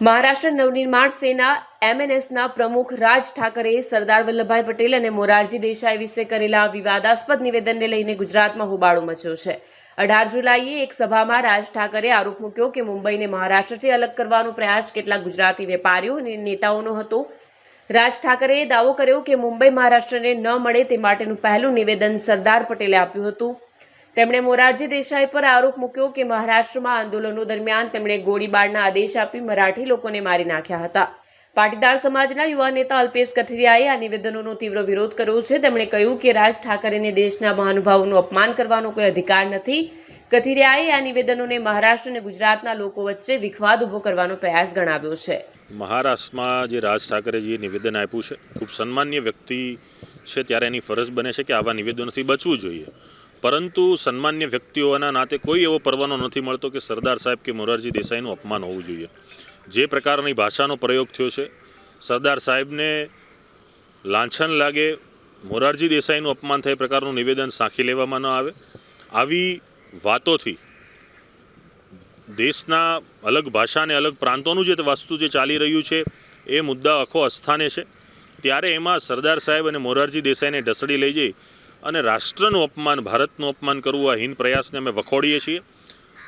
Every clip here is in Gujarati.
મહારાષ્ટ્ર નવનિર્માણ સેના એમએનએસના પ્રમુખ રાજ ઠાકરેએ સરદાર વલ્લભભાઈ પટેલ અને મોરારજી દેસાઈ વિશે કરેલા વિવાદાસ્પદ નિવેદનને લઈને ગુજરાતમાં હોબાળો મચ્યો છે. અઢાર જુલાઈએ એક સભામાં રાજ ઠાકરે આરોપ મૂક્યો કે મુંબઈને મહારાષ્ટ્રથી અલગ કરવાનો પ્રયાસ કેટલાક ગુજરાતી વેપારીઓ અને નેતાઓનો હતો. રાજ ઠાકરેએ દાવો કર્યો કે મુંબઈ મહારાષ્ટ્રને ન મળે તે માટેનું પહેલું નિવેદન સરદાર પટેલે આપ્યું હતું. તેમણે મોરારજી દેસાઈ પર આરોપ મૂક્યો કે મહારાષ્ટ્રમાં આંદોલનો દરમિયાન તેમણે ગોળીબારના આદેશ આપી મરાઠી લોકોને મારી નાખ્યા હતા. પાટીદાર સમાજના યુવા નેતા અલ્પેશ કથિરિયાએ આ નિવેદનોનો તીવ્ર વિરોધ કર્યો છે. તેમણે કહ્યું કે રાજ ઠાકરેને દેશના મહાનુભાવોનું અપમાન કરવાનો કોઈ અધિકાર નથી. કથિરિયાએ આ નિવેદનોને મહારાષ્ટ્ર અને ગુજરાતના લોકો વચ્ચે વિખવાદ ઊભો કરવાનો પ્રયાસ ગણાવ્યો છે. મહારાષ્ટ્રમાં જે રાજ ઠાકરેજીએ નિવેદન આપ્યું છે, ખૂબ સન્માન્ય વ્યક્તિ છે, ત્યારે એની ફરજ બને છે કે આવા નિવેદનોથી બચવું જોઈએ. પરંતુ સન્માન્ય વ્યક્તિઓના નાતે કોઈ એવો પરવાનો નથી મળતો કે સરદાર સાહેબ કે મોરારજી દેસાઈનું અપમાન હોવું જોઈએ. જે પ્રકારની ભાષાનો પ્રયોગ થયો છે, સરદાર સાહેબને લાંછન લાગે મોરારજી દેસાઈનું અપમાન થાય પ્રકારનું નિવેદન સાંખી લેવામાં ન આવે. આવી વાતોથી દેશના અલગ ભાષાને અલગ પ્રાંતોનું જે વસ્તુ જે ચાલી રહ્યું છે, એ મુદ્દા આખો અસ્થાને છે. ત્યારે એમાં સરદાર સાહેબ અને મોરારજી દેસાઈને ઢસડી લઈ જઈ અને રાષ્ટ્રનું અપમાન, ભારતનું અપમાન કરવું આ હિન પ્રયાસને અમે વખોડીએ છીએ.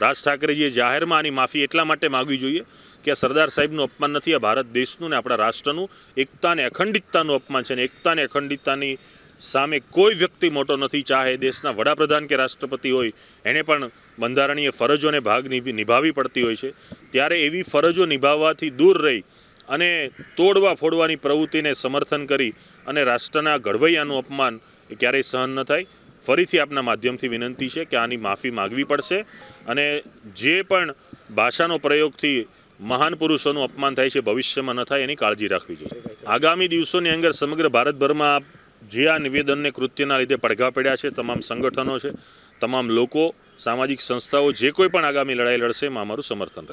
રાજ ઠાકરેજીએ જાહેરમાં આની માફી એટલા માટે માગવી જોઈએ કે આ સરદાર સાહેબનું અપમાન નથી, આ ભારત દેશનું ને આપણા રાષ્ટ્રનું. એકતાને અખંડિતતાનું અપમાન છે અને એકતાને અખંડિતતાની સામે કોઈ વ્યક્તિ મોટો નથી, ચાહે દેશના વડાપ્રધાન કે રાષ્ટ્રપતિ હોય. એણે પણ બંધારણીય ફરજોને ભાગ નિભ- નિભાવવી પડતી હોય છે. ત્યારે એવી ફરજો નિભાવવાથી દૂર રહી અને તોડવા ફોડવાની પ્રવૃત્તિને સમર્થન કરી અને રાષ્ટ્રના ઘડવૈયાનું અપમાન એ ક્યારેય સહન ન થાય. ફરીથી આપના માધ્યમથી વિનંતી છે કે આની માફી માગવી પડશે અને જે પણ ભાષાનો પ્રયોગથી મહાન પુરુષોનું અપમાન થાય છે, ભવિષ્યમાં ન થાય, એની કાળજી રાખવી જોઈએ. આગામી દિવસોની અંદર સમગ્ર ભારતભરમાં જે આ નિવેદનને કૃત્યના લીધે પડઘા પડ્યા છે, તમામ સંગઠનો છે, તમામ લોકો, સામાજિક સંસ્થાઓ, જે કોઈ પણ આગામી લડાઈ લડશે, એમાં અમારું સમર્થન રહેશે.